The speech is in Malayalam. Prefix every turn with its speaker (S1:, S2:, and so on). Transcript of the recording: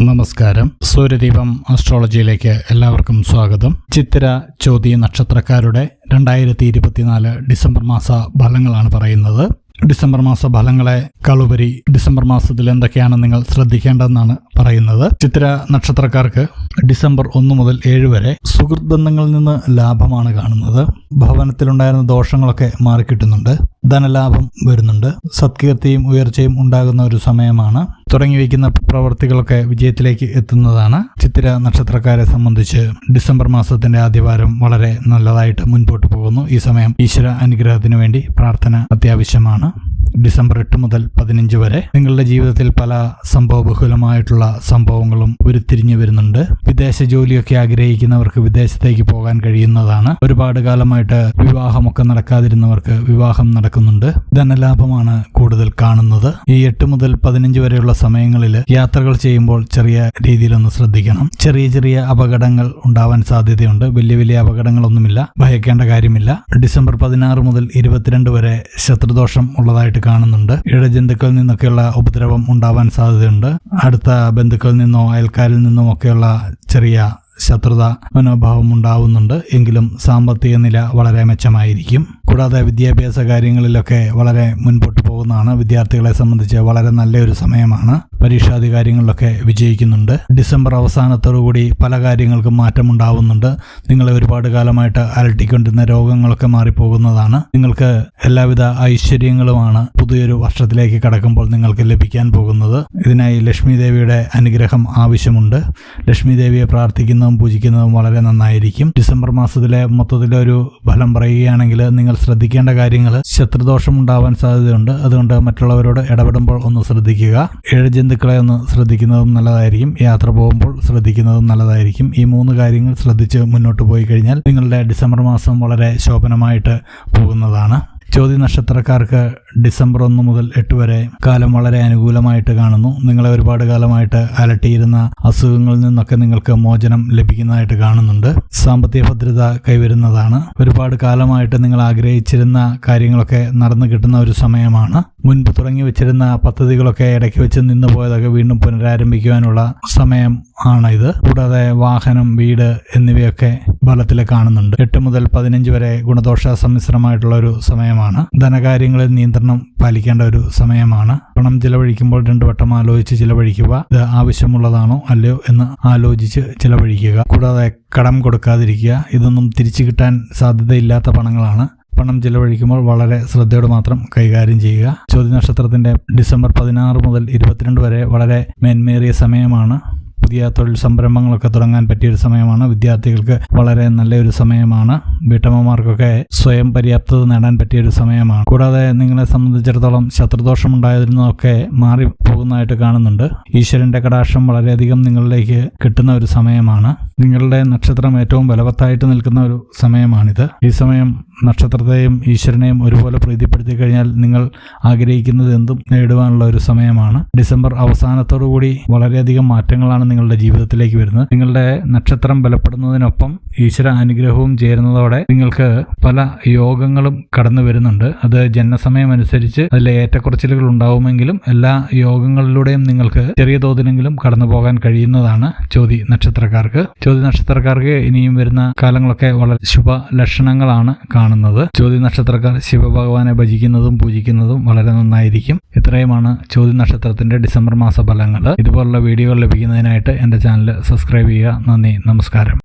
S1: നമസ്കാരം. സൂര്യദീപം ആസ്ട്രോളജിയിലേക്ക് എല്ലാവർക്കും സ്വാഗതം. ചിത്തിര ചോതി നക്ഷത്രക്കാരുടെ രണ്ടായിരത്തി ഇരുപത്തിനാല് ഡിസംബർ മാസ ഫലങ്ങളാണ് പറയുന്നത്. ഡിസംബർ മാസ ഫലങ്ങളെ കളുപരി ഡിസംബർ മാസത്തിൽ എന്തൊക്കെയാണ് നിങ്ങൾ ശ്രദ്ധിക്കേണ്ടതെന്നാണ് പറയുന്നത്. ചിത്ര നക്ഷത്രക്കാർക്ക് ഡിസംബർ ഒന്ന് മുതൽ ഏഴ് വരെ സുഹൃത്ത് ബന്ധങ്ങളിൽ നിന്ന് ലാഭമാണ് കാണുന്നത്. ഭവനത്തിലുണ്ടായിരുന്ന ദോഷങ്ങളൊക്കെ മാറിക്കിട്ടുന്നുണ്ട്. ധനലാഭം വരുന്നുണ്ട്. സത്കീർത്തിയും ഉയർച്ചയും ഉണ്ടാകുന്ന ഒരു സമയമാണ്. തുടങ്ങി വയ്ക്കുന്ന പ്രവർത്തികളൊക്കെ വിജയത്തിലേക്ക് എത്തുന്നതാണ്. ചിത്തിര നക്ഷത്രക്കാരെ സംബന്ധിച്ച് ഡിസംബർ മാസത്തിന്റെ ആദ്യവാരം വളരെ നല്ലതായിട്ട് മുൻപോട്ട് പോകുന്നു. ഈ സമയം ഈശ്വര അനുഗ്രഹത്തിന് വേണ്ടി പ്രാർത്ഥന അത്യാവശ്യമാണ്. ഡിസംബർ എട്ട് മുതൽ പതിനഞ്ച് വരെ നിങ്ങളുടെ ജീവിതത്തിൽ പല സംഭവബഹുലമായിട്ടുള്ള സംഭവങ്ങളും ഉരുത്തിരിഞ്ഞു വരുന്നുണ്ട്. വിദേശ ജോലിയൊക്കെ ആഗ്രഹിക്കുന്നവർക്ക് വിദേശത്തേക്ക് പോകാൻ കഴിയുന്നതാണ്. ഒരുപാട് കാലമായിട്ട് വിവാഹമൊക്കെ നടക്കാതിരുന്നവർക്ക് വിവാഹം നടക്കുന്നുണ്ട്. ധനലാഭമാണ് കൂടുതൽ കാണുന്നത്. ഈ എട്ട് മുതൽ പതിനഞ്ച് വരെയുള്ള സമയങ്ങളിൽ യാത്രകൾ ചെയ്യുമ്പോൾ ചെറിയ രീതിയിലൊന്ന് ശ്രദ്ധിക്കണം. ചെറിയ ചെറിയ അപകടങ്ങൾ ഉണ്ടാവാൻ സാധ്യതയുണ്ട്. വലിയ വലിയ അപകടങ്ങളൊന്നുമില്ല. ഭയക്കേണ്ട കാര്യമില്ല. ഡിസംബർ പതിനാറ് മുതൽ ഇരുപത്തിരണ്ട് വരെ ശത്രുദോഷം ഉള്ളതായിട്ട് കാണുന്നുണ്ട്. ഇഴജന്തുക്കളിൽ നിന്നൊക്കെയുള്ള ഉപദ്രവം ഉണ്ടാവാൻ സാധ്യതയുണ്ട്. അടുത്ത ബന്ധുക്കളിൽ നിന്നോ അയൽക്കാരിൽ നിന്നോ ഒക്കെയുള്ള ചെറിയ ശത്രുത മനോഭാവം ഉണ്ടാവുന്നുണ്ട്. എങ്കിലും സാമ്പത്തിക നില വളരെ മെച്ചമായിരിക്കും. കൂടാതെ വിദ്യാഭ്യാസ കാര്യങ്ങളിലൊക്കെ വളരെ മുൻപോട്ട് പോകുന്നതാണ്. വിദ്യാർത്ഥികളെ സംബന്ധിച്ച് വളരെ നല്ലൊരു സമയമാണ്. പരീക്ഷാധികാരികളിലൊക്കെ വിജയിക്കുന്നുണ്ട്. ഡിസംബർ അവസാനത്തോടുകൂടി പല കാര്യങ്ങൾക്കും മാറ്റമുണ്ടാവുന്നുണ്ട്. നിങ്ങളെ ഒരുപാട് കാലമായിട്ട് അലട്ടിക്കൊണ്ടിരുന്ന രോഗങ്ങളൊക്കെ മാറിപ്പോകുന്നതാണ്. നിങ്ങൾക്ക് എല്ലാവിധ ഐശ്വര്യങ്ങളുമാണ് പുതിയൊരു വർഷത്തിലേക്ക് കടക്കുമ്പോൾ നിങ്ങൾക്ക് ലഭിക്കാൻ പോകുന്നത്. ഇതിനായി ലക്ഷ്മി ദേവിയുടെ അനുഗ്രഹം ആവശ്യമുണ്ട്. ലക്ഷ്മി ദേവിയെ പ്രാർത്ഥിക്കുന്നതും പൂജിക്കുന്നതും വളരെ നന്നായിരിക്കും. ഡിസംബർ മാസത്തിലെ മൊത്തത്തിലൊരു ഫലം പറയുകയാണെങ്കിൽ നിങ്ങൾ ശ്രദ്ധിക്കേണ്ട കാര്യങ്ങൾ ശത്രുദോഷം ഉണ്ടാവാൻ സാധ്യതയുണ്ട്. അതുകൊണ്ട് മറ്റുള്ളവരോട് ഇടപെടുമ്പോൾ ഒന്ന് ശ്രദ്ധിക്കുക. ഏഴ് ജന്തുക്കളെ ഒന്ന് ശ്രദ്ധിക്കുന്നതും നല്ലതായിരിക്കും. യാത്ര പോകുമ്പോൾ ശ്രദ്ധിക്കുന്നതും നല്ലതായിരിക്കും. ഈ മൂന്ന് കാര്യങ്ങൾ ശ്രദ്ധിച്ച് മുന്നോട്ട് പോയി കഴിഞ്ഞാൽ നിങ്ങളുടെ ഡിസംബർ മാസം വളരെ ശോഭനമായിട്ട് പോകുന്നതാണ്. ചോതി നക്ഷത്രക്കാർക്ക് ഡിസംബർ ഒന്ന് മുതൽ എട്ട് വരെ കാലം വളരെ അനുകൂലമായിട്ട് കാണുന്നു. നിങ്ങളെ ഒരുപാട് കാലമായിട്ട് അലട്ടിയിരുന്ന അസുഖങ്ങളിൽ നിന്നൊക്കെ നിങ്ങൾക്ക് മോചനം ലഭിക്കുന്നതായിട്ട് കാണുന്നുണ്ട്. സാമ്പത്തിക ഭദ്രത കൈവരുന്നതാണ്. ഒരുപാട് കാലമായിട്ട് നിങ്ങൾ ആഗ്രഹിച്ചിരുന്ന കാര്യങ്ങളൊക്കെ നടന്നു കിട്ടുന്ന ഒരു സമയമാണ്. മുൻപ് തുടങ്ങി വെച്ചിരുന്ന പദ്ധതികളൊക്കെ ഇടയ്ക്ക് വെച്ച് നിന്ന് പോയതൊക്കെ വീണ്ടും പുനരാരംഭിക്കുവാനുള്ള സമയം ആണ് ഇത്. കൂടാതെ വാഹനം വീട് എന്നിവയൊക്കെ ഫലത്തിൽ കാണുന്നുണ്ട്. എട്ട് മുതൽ പതിനഞ്ച് വരെ ഗുണദോഷ സമ്മിശ്രമായിട്ടുള്ള ഒരു സമയമാണ്. ധനകാര്യങ്ങളിൽ നിയന്ത്രണം പാലിക്കേണ്ട ഒരു സമയമാണ്. പണം ചിലവഴിക്കുമ്പോൾ രണ്ടു വട്ടം ആലോചിച്ച് ചിലവഴിക്കുക. ഇത് ആവശ്യമുള്ളതാണോ അല്ലയോ എന്ന് ആലോചിച്ച് ചിലവഴിക്കുക. കൂടാതെ കടം കൊടുക്കാതിരിക്കുക. ഇതൊന്നും തിരിച്ചു കിട്ടാൻ സാധ്യതയില്ലാത്ത പണങ്ങളാണ്. പണം ചിലവഴിക്കുമ്പോൾ വളരെ ശ്രദ്ധയോടെ മാത്രം കൈകാര്യം ചെയ്യുക. ചോദ്യ നക്ഷത്രത്തിന്റെ ഡിസംബർ പതിനാറ് മുതൽ ഇരുപത്തിരണ്ട് വരെ വളരെ മേന്മേറിയ സമയമാണ്. പുതിയ തൊഴിൽ സംരംഭങ്ങളൊക്കെ തുടങ്ങാൻ പറ്റിയ ഒരു സമയമാണ്. വിദ്യാർത്ഥികൾക്ക് വളരെ നല്ലൊരു സമയമാണ്. വീട്ടമ്മമാർക്കൊക്കെ സ്വയം പര്യാപ്തത നേടാൻ പറ്റിയ ഒരു സമയമാണ്. കൂടാതെ നിങ്ങളെ സംബന്ധിച്ചിടത്തോളം ശത്രുദോഷം ഉണ്ടായിരുന്നതൊക്കെ മാറി പോകുന്നതായിട്ട് കാണുന്നുണ്ട്. ഈശ്വരന്റെ കടാക്ഷം വളരെയധികം നിങ്ങളിലേക്ക് കിട്ടുന്ന ഒരു സമയമാണ്. നിങ്ങളുടെ നക്ഷത്രം ഏറ്റവും ബലവത്തായിട്ട് നിൽക്കുന്ന ഒരു സമയമാണിത്. ഈ സമയം നക്ഷത്രത്തെയും ഈശ്വരനെയും ഒരുപോലെ പ്രീതിപ്പെടുത്തി കഴിഞ്ഞാൽ നിങ്ങൾ ആഗ്രഹിക്കുന്നത് എന്തും നേടുവാനുള്ള ഒരു സമയമാണ്. ഡിസംബർ അവസാനത്തോടുകൂടി വളരെയധികം മാറ്റങ്ങളാണ് നിങ്ങളുടെ ജീവിതത്തിലേക്ക് വരുന്നത്. നിങ്ങളുടെ നക്ഷത്രം ബലപ്പെടുന്നതിനൊപ്പം ഈശ്വര അനുഗ്രഹവും ചേരുന്നതോടെ നിങ്ങൾക്ക് പല യോഗങ്ങളും കടന്നു വരുന്നുണ്ട്. അത് ജനസമയം അനുസരിച്ച് അതിലെ ഏറ്റക്കുറച്ചിലുകൾ ഉണ്ടാവുമെങ്കിലും എല്ലാ യോഗങ്ങളിലൂടെയും നിങ്ങൾക്ക് ചെറിയ തോതിലെങ്കിലും കടന്നു പോകാൻ കഴിയുന്നതാണ് ചോതി നക്ഷത്രക്കാർക്ക്. ചോതി നക്ഷത്രക്കാർക്ക് ഇനിയും വരുന്ന കാലങ്ങളൊക്കെ വളരെ ശുഭ ലക്ഷണങ്ങളാണ് കാണുന്നത്. ചോതി നക്ഷത്രക്കാർ ശിവഭഗവാനെ ഭജിക്കുന്നതും പൂജിക്കുന്നതും വളരെ നന്നായിരിക്കും. ഇത്രയുമാണ് ചോതി നക്ഷത്രത്തിന്റെ ഡിസംബർ മാസ ഫലങ്ങൾ ഇതുപോലുള്ള വീഡിയോകൾ ലഭിക്കുന്നതിനായിട്ട് എന്റെ ചാനൽ സബ്സ്ക്രൈബ് ചെയ്യുക. നന്ദി നമസ്കാരം.